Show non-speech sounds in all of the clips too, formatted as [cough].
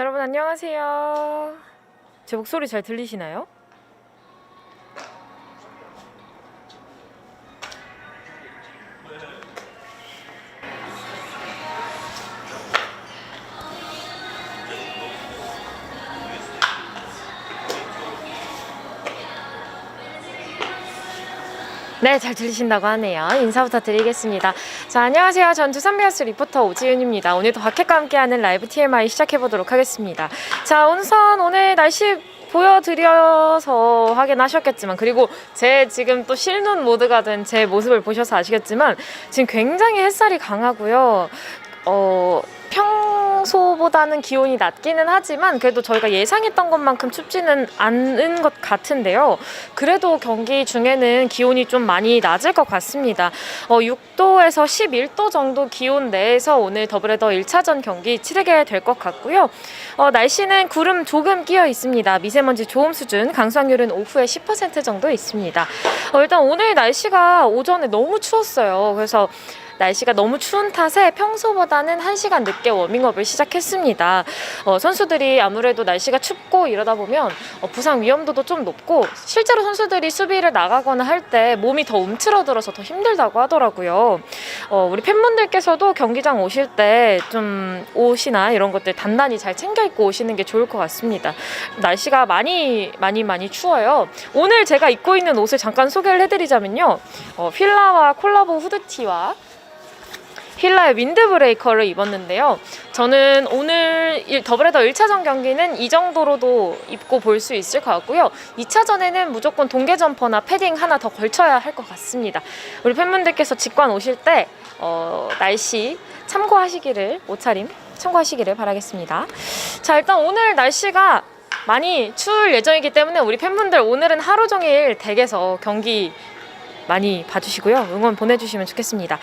여러분 안녕하세요. 제 목소리 잘 들리시나요? 네, 잘 들리신다고 하네요. 인사부터 드리겠습니다. 자, 안녕하세요. 전 두산베어스 리포터 오지윤입니다. 오늘도 박혜과 함께하는 라이브 TMI 시작해보도록 하겠습니다. 자, 우선 오늘 날씨 보여드려서 확인하셨겠지만 그리고 제 지금 또 실눈 모드가 된 제 모습을 보셔서 아시겠지만 지금 굉장히 햇살이 강하고요. 어, 평소보다는 기온이 낮기는 하지만 그래도 저희가 예상했던 것만큼 춥지는 않은 것 같은데요. 그래도 경기 중에는 기온이 좀 많이 낮을 것 같습니다. 어, 6도에서 11도 정도 기온 내에서 오늘 더블헤더 1차전 경기 치르게 될 것 같고요. 어, 날씨는 구름 조금 끼어 있습니다. 미세먼지 좋음 수준, 강수확률은 오후에 10% 정도 있습니다. 어, 일단 오늘 날씨가 오전에 너무 추웠어요. 그래서 날씨가 너무 추운 탓에 평소보다는 1시간 늦게 워밍업을 시작했습니다. 어, 선수들이 아무래도 날씨가 춥고 이러다 보면 어, 부상 위험도도 좀 높고 실제로 선수들이 수비를 나가거나 할 때 몸이 더 움츠러들어서 더 힘들다고 하더라고요. 어, 우리 팬분들께서도 경기장 오실 때 좀 옷이나 이런 것들 단단히 잘 챙겨 입고 오시는 게 좋을 것 같습니다. 날씨가 많이 많이 많이 추워요. 오늘 제가 입고 있는 옷을 잠깐 소개를 해드리자면요. 어, 필라와 콜라보 후드티와 힐라의 윈드브레이커를 입었는데요. 저는 오늘 일- 더블헤더 1차전 경기는 이 정도로도 입고 볼 수 있을 것 같고요. 2차전에는 무조건 동계 점퍼나 패딩 하나 더 걸쳐야 할 것 같습니다. 우리 팬분들께서 직관 오실 때 어, 날씨 참고하시기를 옷차림 참고하시기를 바라겠습니다. 자 일단 오늘 날씨가 많이 추울 예정이기 때문에 우리 팬분들 오늘은 하루 종일 댁에서 경기 많이 봐주시고요. 응원 보내주시면 좋겠습니다.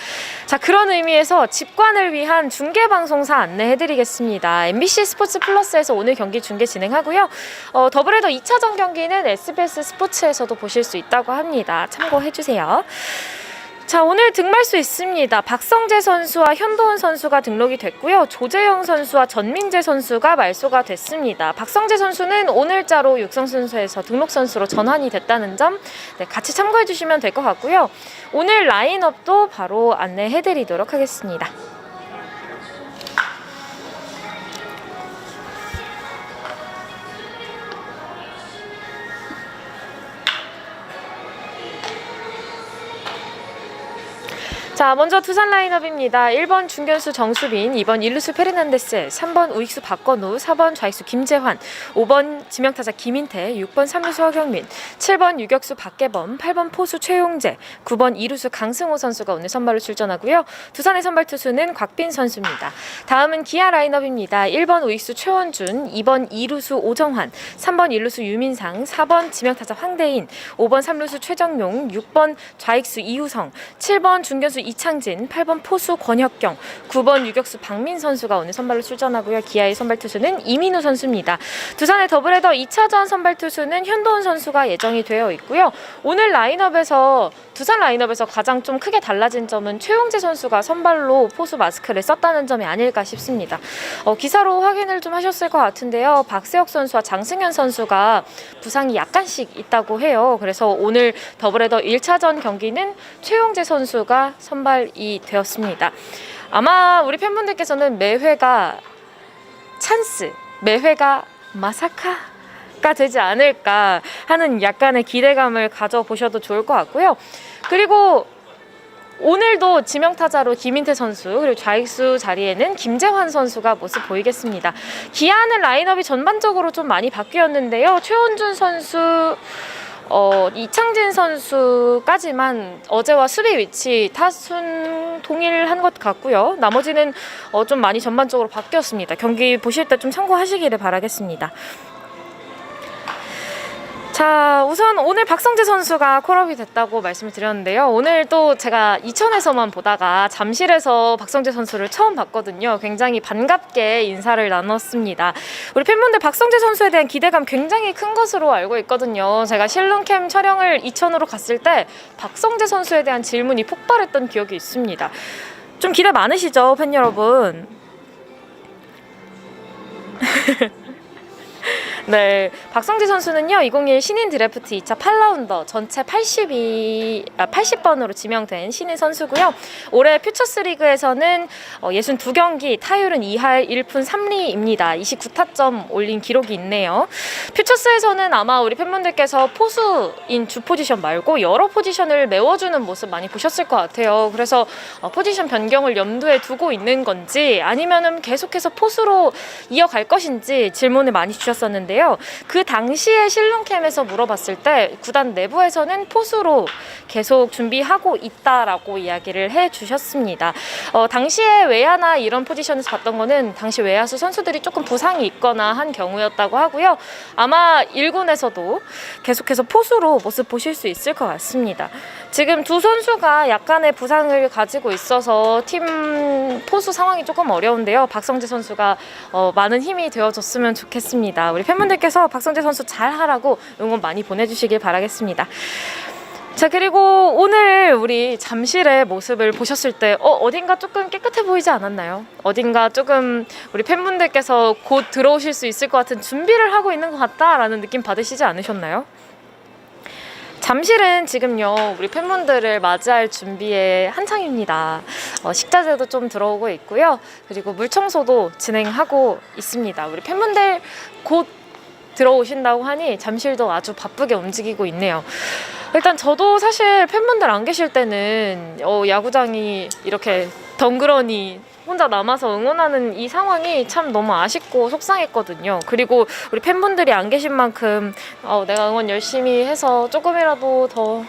자, 그런 의미에서 집관을 위한 중계방송사 안내해드리겠습니다. MBC 스포츠 플러스에서 오늘 경기 중계 진행하고요. 어, 더블헤더 2차전 경기는 SBS 스포츠에서도 보실 수 있다고 합니다. 참고해주세요. 자 오늘 등말 수 있습니다. 박성재 선수와 현도훈 선수가 등록이 됐고요. 조재영 선수와 전민재 선수가 말소가 됐습니다. 박성재 선수는 오늘자로 육성 선수에서 등록 선수로 전환이 됐다는 점 네, 같이 참고해 주시면 될 것 같고요. 오늘 라인업도 바로 안내해 드리도록 하겠습니다. 자, 먼저 두산 라인업입니다. 1번 중견수 정수빈, 2번 일루수 페르난데스, 3번 우익수 박건우, 4번 좌익수 김재환, 5번 지명타자 김인태, 6번 삼루수 허경민, 7번 유격수 박계범, 8번 포수 최용재, 9번 이루수 강승호 선수가 오늘 선발로 출전하고요. 두산의 선발 투수는 곽빈 선수입니다. 다음은 기아 라인업입니다. 1번 우익수 최원준, 2번 이루수 오정환, 3번 일루수 유민상, 4번 지명타자 황대인, 5번 삼루수 최정용, 6번 좌익수 이우성, 7번 중견수 이창진, 8번 포수 권혁경, 9번 유격수 박민 선수가 오늘 선발로 출전하고요. 기아의 선발 투수는 이민우 선수입니다. 두산의 더블헤더 2차전 선발 투수는 현도훈 선수가 예정이 되어 있고요. 오늘 라인업에서 두산 라인업에서 가장 좀 크게 달라진 점은 최용재 선수가 선발로 포수 마스크를 썼다는 점이 아닐까 싶습니다. 어, 기사로 확인을 좀 하셨을 것 같은데요. 박세혁 선수와 장승현 선수가 부상이 약간씩 있다고 해요. 그래서 오늘 더블헤더 1차전 경기는 최용재 선수가 선발 이 되었습니다. 아마 우리 팬분들께서는 매회가 찬스, 매회가 마사카 가 되지 않을까 하는 약간의 기대감을 가져보셔도 좋을 것 같고요. 그리고 오늘도 지명타자로 김인태 선수 그리고 좌익수 자리에는 김재환 선수가 모습 보이겠습니다. 기아는 라인업이 전반적으로 좀 많이 바뀌었는데요. 최원준 선수 어, 이창진 선수까지만 어제와 수비 위치 타순 동일한 것 같고요. 나머지는 어, 좀 많이 전반적으로 바뀌었습니다. 경기 보실 때 좀 참고하시기를 바라겠습니다. 자, 우선 오늘 박성재 선수가 콜업이 됐다고 말씀을 드렸는데요. 오늘 또 제가 이천에서만 보다가 잠실에서 박성재 선수를 처음 봤거든요. 굉장히 반갑게 인사를 나눴습니다. 우리 팬분들 박성재 선수에 대한 기대감 굉장히 큰 것으로 알고 있거든요. 제가 실눈캠 촬영을 이천으로 갔을 때 박성재 선수에 대한 질문이 폭발했던 기억이 있습니다. 좀 기대 많으시죠, 팬 여러분? [laughs] 네, 박성지 선수는요 2021 신인 드래프트 2차 8라운더 전체 82 아, 80번으로 지명된 신인 선수고요. 올해 퓨처스 리그에서는 어, 62경기 타율은 2할 1푼 3리입니다. 29타점 올린 기록이 있네요. 퓨처스에서는 아마 우리 팬분들께서 포수인 주 포지션 말고 여러 포지션을 메워주는 모습 많이 보셨을 것 같아요. 그래서 어, 포지션 변경을 염두에 두고 있는 건지 아니면은 계속해서 포수로 이어갈 것인지 질문을 많이 주셨었는데요. 그 당시에 실론캠에서 물어봤을 때 구단 내부에서는 포수로 계속 준비하고 있다라고 이야기를 해주셨습니다. 어, 당시에 외야나 이런 포지션에서 봤던 거는 당시 외야수 선수들이 조금 부상이 있거나 한 경우였다고 하고요. 아마 1군에서도 계속해서 포수로 모습 보실 수 있을 것 같습니다. 지금 두 선수가 약간의 부상을 가지고 있어서 팀 포수 상황이 조금 어려운데요. 박성재 선수가 어, 많은 힘이 되어줬으면 좋겠습니다. 우리 팬분 들께서 박성재 선수 잘 하라고 응원 많이 보내주시길 바라겠습니다. 자 그리고 오늘 우리 잠실의 모습을 보셨을 때 어, 어딘가 조금 깨끗해 보이지 않았나요? 어딘가 조금 우리 팬분들께서 곧 들어오실 수 있을 것 같은 준비를 하고 있는 것 같다라는 느낌 받으시지 않으셨나요? 잠실은 지금요 우리 팬분들을 맞이할 준비에 한창입니다. 어, 식자재도 좀 들어오고 있고요. 그리고 물 청소도 진행하고 있습니다. 우리 팬분들 곧 들어오신다고 하니 잠실도 아주 바쁘게 움직이고 있네요. 일단 저도 사실 팬분들 안 계실 때는 어, 야구장이 이렇게 덩그러니 혼자 남아서 응원하는 이 상황이 참 너무 아쉽고 속상했거든요. 그리고 우리 팬분들이 안 계신 만큼 어, 내가 응원 열심히 해서 조금이라도 더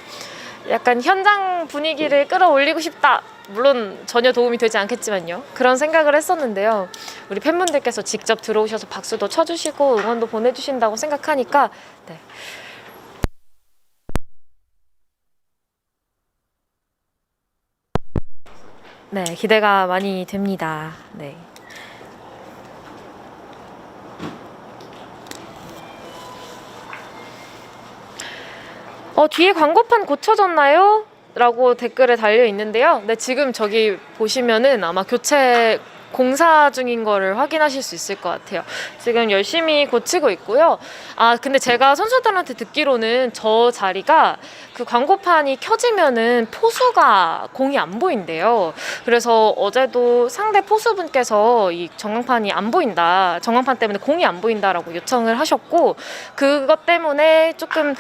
약간 현장 분위기를 끌어올리고 싶다. 물론 전혀 도움이 되지 않겠지만요. 그런 생각을 했었는데요. 우리 팬분들께서 직접 들어오셔서 박수도 쳐주시고 응원도 보내주신다고 생각하니까 네. 네, 기대가 많이 됩니다. 네. 어, 뒤에 광고판 고쳐졌나요? 라고 댓글에 달려 있는데요. 네, 지금 저기 보시면은 아마 교체 공사 중인 거를 확인하실 수 있을 것 같아요. 지금 열심히 고치고 있고요. 아, 근데 제가 선수들한테 듣기로는 저 자리가 그 광고판이 켜지면은 포수가 공이 안 보인대요. 그래서 어제도 상대 포수분께서 이 전광판이 안 보인다. 전광판 때문에 공이 안 보인다라고 요청을 하셨고 그것 때문에 조금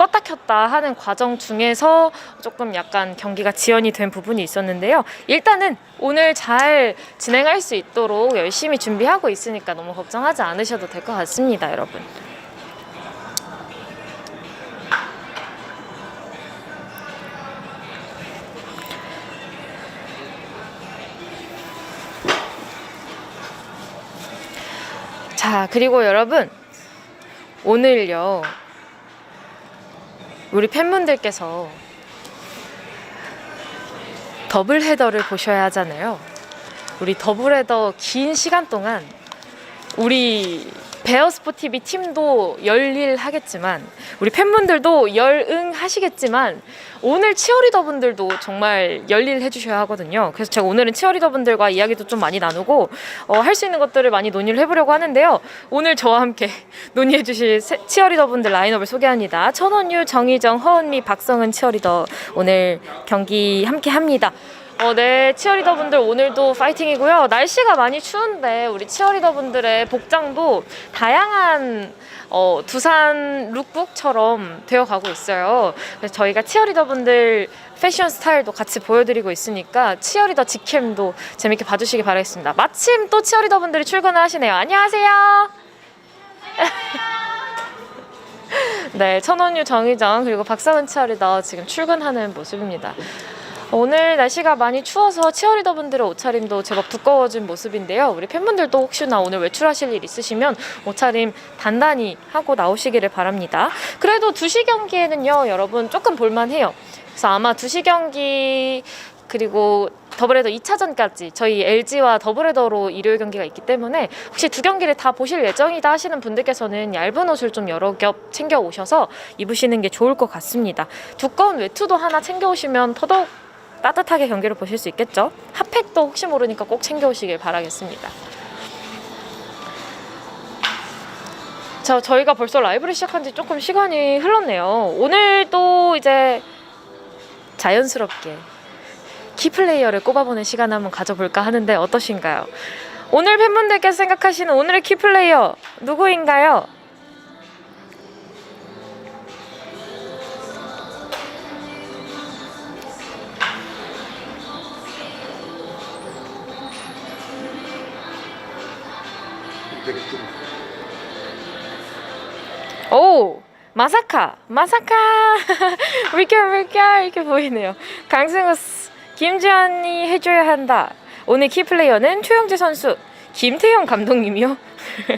껐다 켰다 하는 과정 중에서 조금 약간 경기가 지연이 된 부분이 있었는데요. 일단은 오늘 잘 진행할 수 있도록 열심히 준비하고 있으니까 너무 걱정하지 않으셔도 될 것 같습니다, 여러분. 자, 그리고 여러분, 오늘요, 우리 팬분들께서 더블 헤더를 보셔야 하잖아요. 우리 더블 헤더 긴 시간 동안 우리 베어스포 TV 팀도 열일하겠지만 우리 팬분들도 열응하시겠지만 오늘 치어리더 분들도 정말 열일 해 주셔야 하거든요. 그래서 제가 오늘은 치어리더 분들과 이야기도 좀 많이 나누고 어, 할 수 있는 것들을 많이 논의를 해보려고 하는데요. 오늘 저와 함께 [laughs] 논의해 주실 세- 치어리더 분들 라인업을 소개합니다. 천원유, 정희정, 허은미, 박성은 치어리더 오늘 경기 함께 합니다. 어, 네, 치어리더 분들 오늘도 파이팅이고요. 날씨가 많이 추운데 우리 치어리더 분들의 복장도 다양한 어, 두산 룩북처럼 되어가고 있어요. 그래서 저희가 치어리더 분들 패션 스타일도 같이 보여드리고 있으니까 치어리더 직캠도 재밌게 봐주시기 바라겠습니다. 마침 또 치어리더 분들이 출근을 하시네요. 안녕하세요. [laughs] 네, 천원유 정희정 그리고 박상은 치어리더 지금 출근하는 모습입니다. 오늘 날씨가 많이 추워서 치어리더 분들의 옷차림도 제법 두꺼워진 모습인데요. 우리 팬분들도 혹시나 오늘 외출하실 일 있으시면 옷차림 단단히 하고 나오시기를 바랍니다. 그래도 2시 경기에는요, 여러분 조금 볼만해요. 그래서 아마 2시 경기 그리고 더블헤더 2차전까지 저희 LG와 더블헤더로 일요일 경기가 있기 때문에 혹시 두 경기를 다 보실 예정이다 하시는 분들께서는 얇은 옷을 좀 여러 겹 챙겨 오셔서 입으시는 게 좋을 것 같습니다. 두꺼운 외투도 하나 챙겨 오시면 더더욱 따뜻하게 경기를 보실 수 있겠죠. 핫팩도 혹시 모르니까 꼭 챙겨 오시길 바라겠습니다. 자, 저희가 벌써 라이브를 시작한 지 조금 시간이 흘렀네요. 오늘 또 이제 자연스럽게 키플레이어를 꼽아보는 시간 한번 가져볼까 하는데 어떠신가요? 오늘 팬분들께서 생각하시는 오늘의 키플레이어 누구인가요? 오 마사카 마사카. [laughs] 물결 물결 이렇게 보이네요. 강승우스 김지한이 해줘야 한다. 오늘 키플레이어는 최영재 선수 김태형 감독님이요?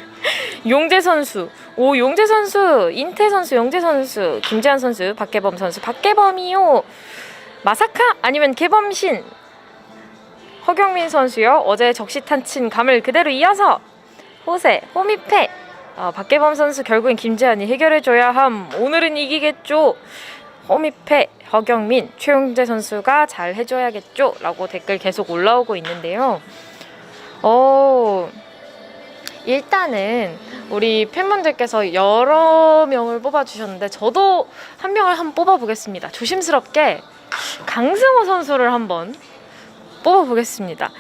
[laughs] 용재 선수. 오 용재 선수 인태 선수 용재 선수 김지한 선수 박계범 선수. 박계범이요? 마사카? 아니면 개범신? 허경민 선수요? 어제 적시탄 친 감을 그대로 이어서 호세 호미페 어, 박계범 선수 결국엔 김재한이 해결해줘야 함. 오늘은 이기겠죠. 허미패, 허경민, 최용재 선수가 잘 해줘야겠죠. 라고 댓글 계속 올라오고 있는데요. 어, 일단은 우리 팬분들께서 여러 명을 뽑아주셨는데 저도 한 명을 한번 뽑아보겠습니다. 조심스럽게 강승호 선수를 한번 뽑아보겠습니다.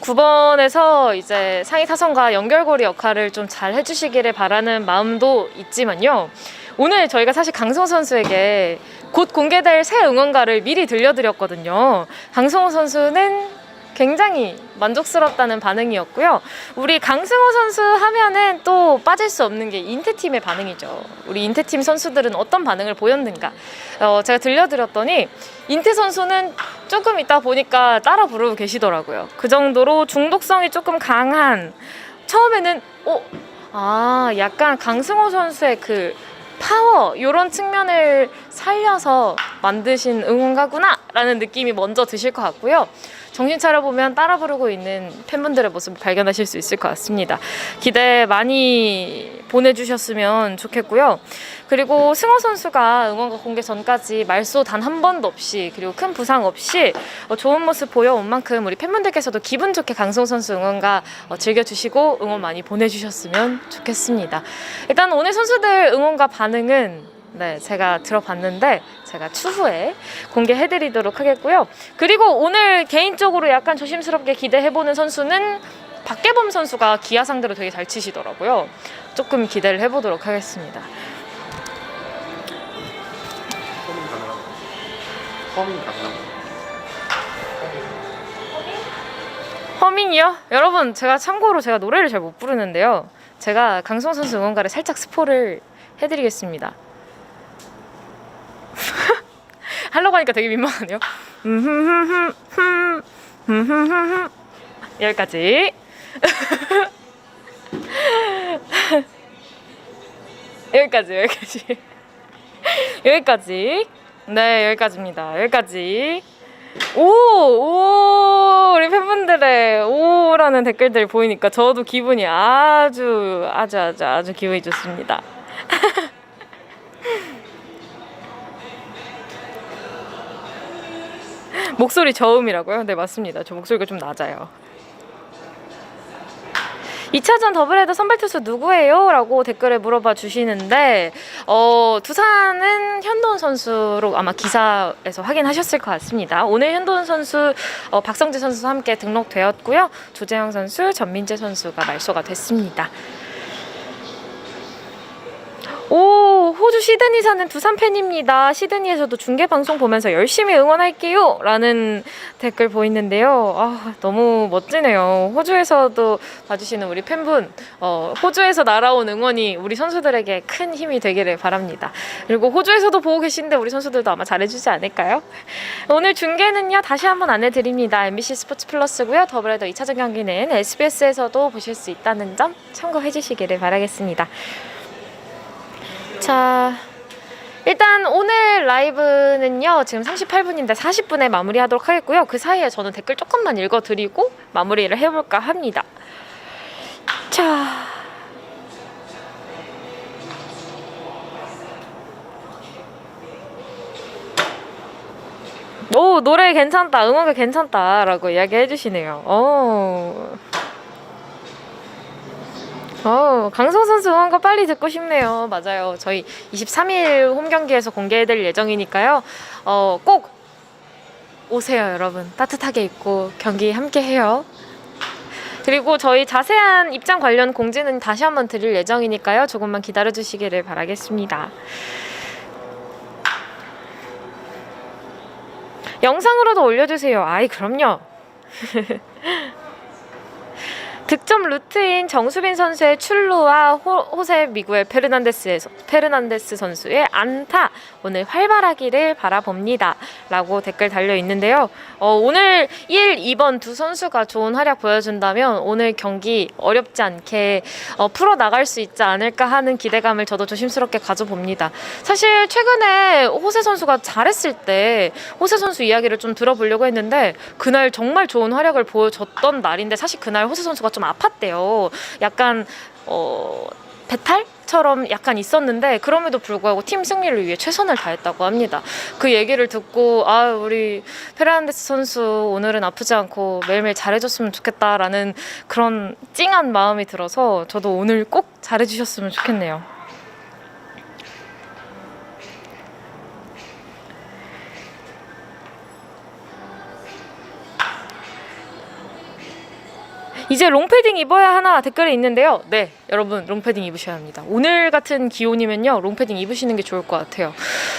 9번에서 이제 상위 타선과 연결고리 역할을 좀 잘 해주시기를 바라는 마음도 있지만요. 오늘 저희가 사실 강승호 선수에게 곧 공개될 새 응원가를 미리 들려드렸거든요. 강승호 선수는 굉장히 만족스럽다는 반응이었고요. 우리 강승호 선수 하면은 또 빠질 수 없는 게 인태팀의 반응이죠. 우리 인태팀 선수들은 어떤 반응을 보였는가. 어, 제가 들려드렸더니 인태 선수는 조금 있다 보니까 따라 부르고 계시더라고요. 그 정도로 중독성이 조금 강한 처음에는 어, 아 약간 강승호 선수의 그 파워 이런 측면을 살려서 만드신 응원가구나라는 느낌이 먼저 드실 것 같고요. 정신 차려 보면 따라 부르고 있는 팬분들의 모습을 발견하실 수 있을 것 같습니다. 기대 많이 보내주셨으면 좋겠고요. 그리고 승호 선수가 응원가 공개 전까지 말소 단 한 번도 없이 그리고 큰 부상 없이 어, 좋은 모습 보여온 만큼 우리 팬분들께서도 기분 좋게 강승호 선수 응원가 어, 즐겨주시고 응원 많이 보내주셨으면 좋겠습니다. 일단 오늘 선수들 응원가 반응은 네, 제가 들어봤는데 제가 추후에 공개해드리도록 하겠고요. 그리고 오늘 개인적으로 약간 조심스럽게 기대해보는 선수는 박계범 선수가 기아 상대로 되게 잘 치시더라고요. 조금 기대를 해보도록 하겠습니다. 허밍 가능합니다. 허밍 가능합니다. 허밍이요? 여러분 제가 참고로 제가 노래를 잘 못 부르는데요. 제가 강성 선수 응원가를 살짝 스포를 해드리겠습니다. 하려고 하니까 되게 민망하네요. [laughs] 여기까지. [laughs] 여기까지 여기까지 여기까지 네 여기까지입니다 여기까지 오, 오, 우리 팬분들의 오라는 댓글들 보이니까 저도 기분이 아주, 아주, 아주, 아주 기분이 좋습니다. [laughs] 목소리 저음이라고요? 네, 맞습니다. 저 목소리가 좀 낮아요. 2차전 더블헤더 선발 투수 누구예요? 라고 댓글에 물어봐 주시는데 어, 두산은 현도훈 선수로 아마 기사에서 확인하셨을 것 같습니다. 오늘 현도훈 선수, 어, 박성재 선수와 함께 등록되었고요. 조재영 선수, 전민재 선수가 말소가 됐습니다. 오, 호주 시드니 사는 두산 팬입니다. 시드니에서도 중계 방송 보면서 열심히 응원할게요. 라는 댓글 보이는데요. 아, 너무 멋지네요. 호주에서도 봐주시는 우리 팬분, 어, 호주에서 날아온 응원이 우리 선수들에게 큰 힘이 되기를 바랍니다. 그리고 호주에서도 보고 계신데 우리 선수들도 아마 잘해주지 않을까요? 오늘 중계는요, 다시 한번 안내드립니다. MBC 스포츠 플러스고요. 더블헤더 2차전 경기는 SBS에서도 보실 수 있다는 점 참고해 주시기를 바라겠습니다. 자, 일단 오늘 라이브는요, 지금 38분인데 40분에 마무리하도록 하겠고요. 그 사이에 저는 댓글 조금만 읽어드리고 마무리를 해볼까 합니다. 자. 오, 노래 괜찮다. 음악이 괜찮다. 라고 이야기 해주시네요. 오. 어, 강성 선수 응원가 빨리 듣고 싶네요. 맞아요. 저희 23일 홈 경기에서 공개될 예정이니까요. 어, 꼭 오세요, 여러분. 따뜻하게 입고 경기 함께 해요. 그리고 저희 자세한 입장 관련 공지는 다시 한번 드릴 예정이니까요. 조금만 기다려 주시기를 바라겠습니다. 영상으로도 올려주세요. 아이, 그럼요. [laughs] 득점 루트인 정수빈 선수의 출루와 호, 호세 미구엘 페르난데스의, 페르난데스 선수의 안타 오늘 활발하기를 바라봅니다. 라고 댓글 달려 있는데요. 어, 오늘 1, 2번 두 선수가 좋은 활약 보여준다면 오늘 경기 어렵지 않게 어, 풀어 나갈 수 있지 않을까 하는 기대감을 저도 조심스럽게 가져봅니다. 사실 최근에 호세 선수가 잘했을 때 호세 선수 이야기를 좀 들어보려고 했는데 그날 정말 좋은 활약을 보여줬던 날인데 사실 그날 호세 선수가 좀 아팠대요. 약간 어 배탈 처럼 약간 있었는데 그럼에도 불구하고 팀 승리를 위해 최선을 다했다고 합니다. 그 얘기를 듣고 아 우리 페르난데스 선수 오늘은 아프지 않고 매일매일 잘해줬으면 좋겠다라는 그런 찡한 마음이 들어서 저도 오늘 꼭 잘해주셨으면 좋겠네요. 이제 롱패딩 입어야 하나 댓글이 있는데요. 네, 여러분 롱패딩 입으셔야 합니다. 오늘 같은 기온이면요, 롱패딩 입으시는 게 좋을 것 같아요.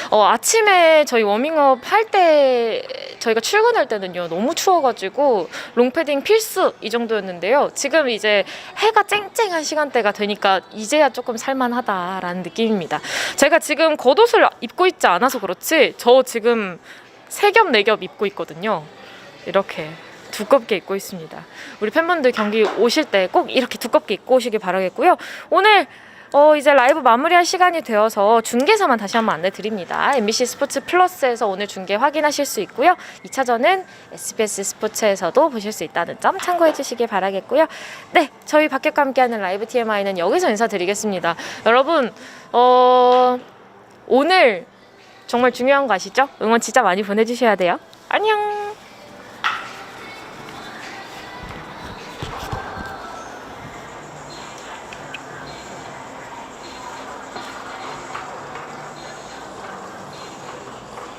어, 아침에 저희 워밍업 할 때 저희가 출근할 때는요 너무 추워가지고 롱패딩 필수 이 정도였는데요. 지금 이제 해가 쨍쨍한 시간대가 되니까 이제야 조금 살만하다라는 느낌입니다. 제가 지금 겉옷을 입고 있지 않아서 그렇지 저 지금 세 겹 네 겹 입고 있거든요. 이렇게 두껍게 입고 있습니다. 우리 팬분들 경기 오실 때 꼭 이렇게 두껍게 입고 오시길 바라겠고요. 오늘 어 이제 라이브 마무리할 시간이 되어서 중계서만 다시 한번 안내 드립니다. MBC 스포츠 플러스에서 오늘 중계 확인하실 수 있고요. 2차전은 SBS 스포츠에서도 보실 수 있다는 점 참고해 주시길 바라겠고요. 네, 저희 박격과 함께하는 라이브 TMI는 여기서 인사드리겠습니다. 여러분, 어 오늘 정말 중요한 거 아시죠? 응원 진짜 많이 보내주셔야 돼요. 안녕.